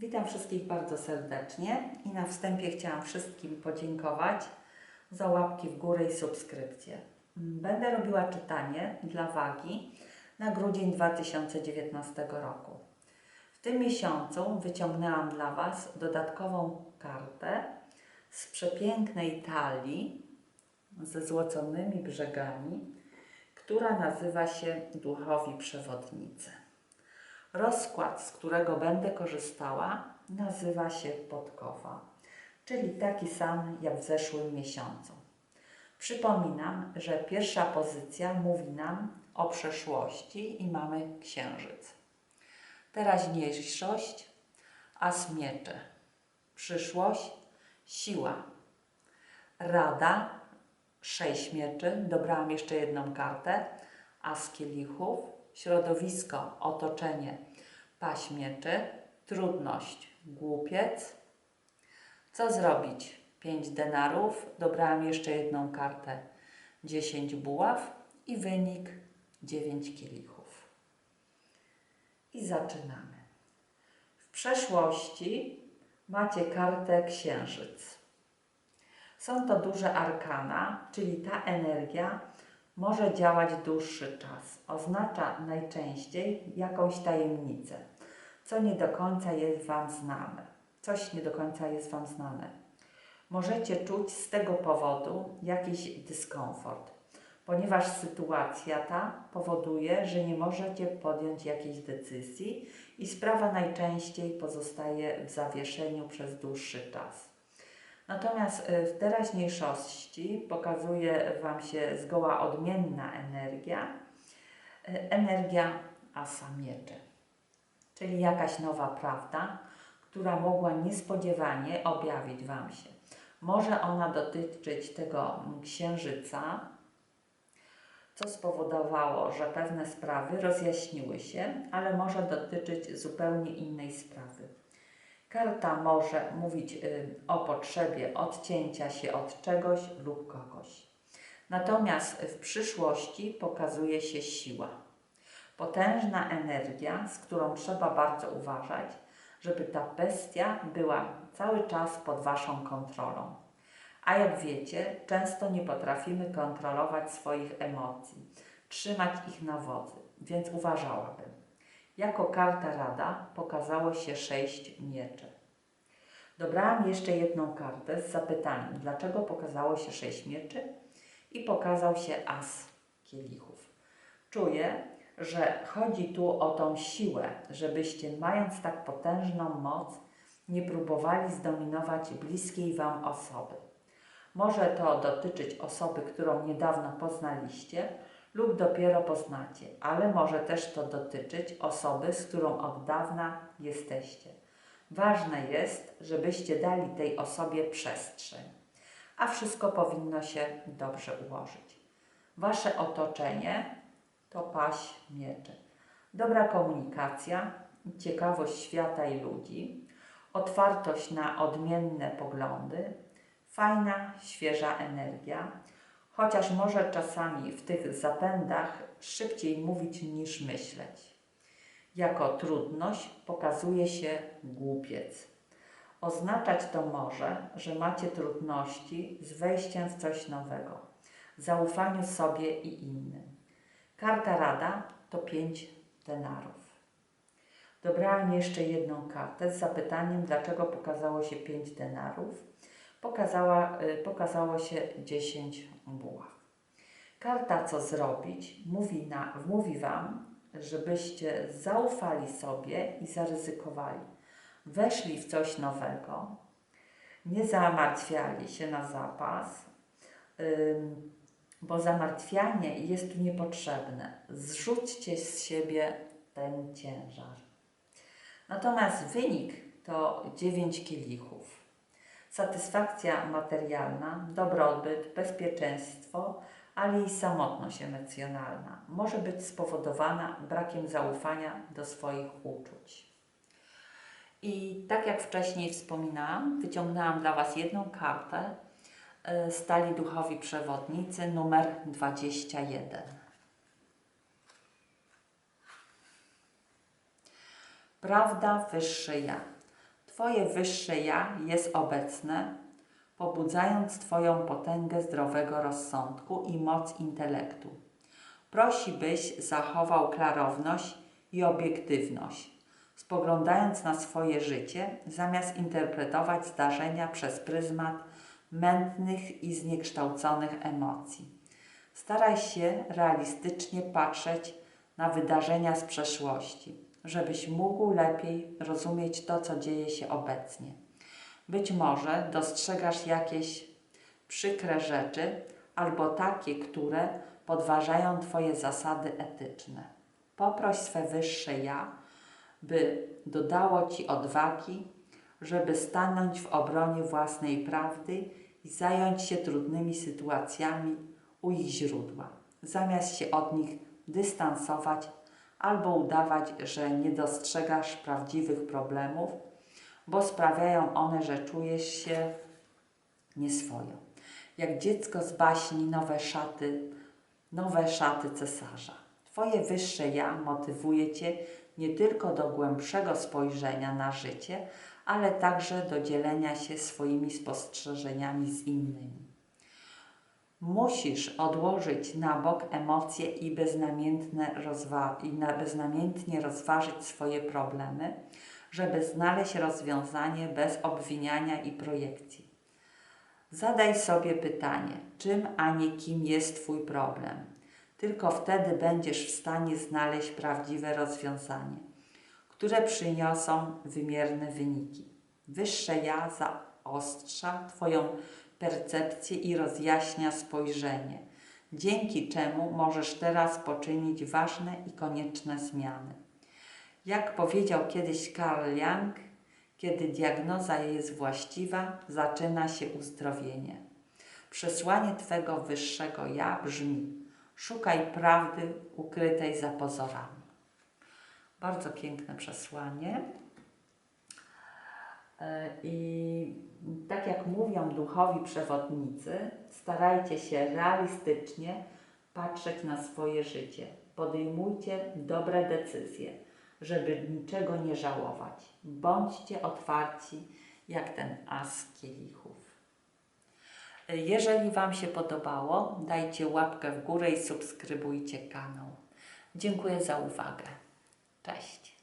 Witam wszystkich bardzo serdecznie i na wstępie chciałam wszystkim podziękować za łapki w górę i subskrypcję. Będę robiła czytanie dla wagi na grudzień 2019 roku. W tym miesiącu wyciągnęłam dla Was dodatkową kartę z przepięknej talii ze złoconymi brzegami, która nazywa się Duchowi Przewodnicy. Rozkład, z którego będę korzystała, nazywa się podkowa, czyli taki sam jak w zeszłym miesiącu. Przypominam, że pierwsza pozycja mówi nam o przeszłości i mamy księżyc. Teraźniejszość, as miecze. Przyszłość, siła. Rada, sześć mieczy. Dobrałam jeszcze jedną kartę. As kielichów, środowisko, otoczenie, paść mieczy, trudność, głupiec. Co zrobić? Pięć denarów, dobrałam jeszcze jedną kartę, dziesięć buław i wynik dziewięć kielichów. I zaczynamy. W przeszłości macie kartę księżyc. Są to duże arkana, czyli ta energia może działać dłuższy czas. Oznacza najczęściej jakąś tajemnicę, co nie do końca jest Wam znane. Coś nie do końca jest Wam znane. Możecie czuć z tego powodu jakiś dyskomfort, ponieważ sytuacja ta powoduje, że nie możecie podjąć jakiejś decyzji i sprawa najczęściej pozostaje w zawieszeniu przez dłuższy czas. Natomiast y, w teraźniejszości pokazuje Wam się zgoła odmienna energia, y, energia asa mieczy, czyli jakaś nowa prawda, która mogła niespodziewanie objawić Wam się. Może ona dotyczyć tego księżyca, co spowodowało, że pewne sprawy rozjaśniły się, ale może dotyczyć zupełnie innej sprawy. Karta może mówić y, o potrzebie odcięcia się od czegoś lub kogoś. Natomiast w przyszłości pokazuje się siła. Potężna energia, z którą trzeba bardzo uważać, żeby ta bestia była cały czas pod Waszą kontrolą. A jak wiecie, często nie potrafimy kontrolować swoich emocji, trzymać ich na wodzy, więc uważałabym. Jako karta rada pokazało się sześć mieczy. Dobrałam jeszcze jedną kartę z zapytaniem, dlaczego pokazało się sześć mieczy i pokazał się as kielichów. Czuję, że chodzi tu o tą siłę, żebyście mając tak potężną moc, nie próbowali zdominować bliskiej Wam osoby. Może to dotyczyć osoby, którą niedawno poznaliście, lub dopiero poznacie, ale może też to dotyczyć osoby, z którą od dawna jesteście. Ważne jest, żebyście dali tej osobie przestrzeń, a wszystko powinno się dobrze ułożyć. Wasze otoczenie to paść mieczy. Dobra komunikacja, ciekawość świata i ludzi, otwartość na odmienne poglądy, fajna, świeża energia, chociaż może czasami w tych zapędach szybciej mówić niż myśleć. Jako trudność pokazuje się głupiec. Oznaczać to może, że macie trudności z wejściem w coś nowego, zaufaniu sobie i innym. Karta rada to pięć denarów. Dobrałam jeszcze jedną kartę z zapytaniem, dlaczego pokazało się pięć denarów. Pokazała, y, pokazało się 10 buław. Karta co zrobić mówi, na, mówi Wam, żebyście zaufali sobie i zaryzykowali. Weszli w coś nowego, nie zamartwiali się na zapas, bo zamartwianie jest tu niepotrzebne. Zrzućcie z siebie ten ciężar. Natomiast wynik to 9 kielichów. Satysfakcja materialna, dobrobyt, bezpieczeństwo, ale i samotność emocjonalna może być spowodowana brakiem zaufania do swoich uczuć. I tak jak wcześniej wspominałam, wyciągnęłam dla Was jedną kartę y, stali duchowi przewodnicy numer 21. Prawda wyższe ja. Twoje wyższe ja jest obecne, pobudzając Twoją potęgę zdrowego rozsądku i moc intelektu. Prosi, byś zachował klarowność i obiektywność, spoglądając na swoje życie, zamiast interpretować zdarzenia przez pryzmat mętnych i zniekształconych emocji. Staraj się realistycznie patrzeć na wydarzenia z przeszłości, żebyś mógł lepiej rozumieć to, co dzieje się obecnie. Być może dostrzegasz jakieś przykre rzeczy albo takie, które podważają Twoje zasady etyczne. Poproś swe wyższe ja, by dodało Ci odwagi, żeby stanąć w obronie własnej prawdy i zająć się trudnymi sytuacjami u ich źródła, zamiast się od nich dystansować albo udawać, że nie dostrzegasz prawdziwych problemów, bo sprawiają one, że czujesz się nieswojo. Jak dziecko z baśni nowe szaty, nowe szaty cesarza. Twoje wyższe ja motywuje Cię nie tylko do głębszego spojrzenia na życie, ale także do dzielenia się swoimi spostrzeżeniami z innymi. Musisz odłożyć na bok emocje i, beznamiętne rozwa- i na- beznamiętnie rozważyć swoje problemy, żeby znaleźć rozwiązanie bez obwiniania i projekcji. Zadaj sobie pytanie, czym, a nie kim jest Twój problem. Tylko wtedy będziesz w stanie znaleźć prawdziwe rozwiązanie, które przyniosą wymierne wyniki. Wyższe ja zaostrza Twoją percepcję i rozjaśnia spojrzenie, dzięki czemu możesz teraz poczynić ważne i konieczne zmiany. Jak powiedział kiedyś Karl Young, kiedy diagnoza jest właściwa, zaczyna się uzdrowienie. Przesłanie Twego wyższego ja brzmi: szukaj prawdy ukrytej za pozorami. Bardzo piękne przesłanie. E, I tak jak mówią duchowi przewodnicy, starajcie się realistycznie patrzeć na swoje życie. Podejmujcie dobre decyzje, żeby niczego nie żałować. Bądźcie otwarci jak ten as kielichów. E, Jeżeli Wam się podobało, dajcie łapkę w górę i subskrybujcie kanał. Dziękuję za uwagę. Cześć.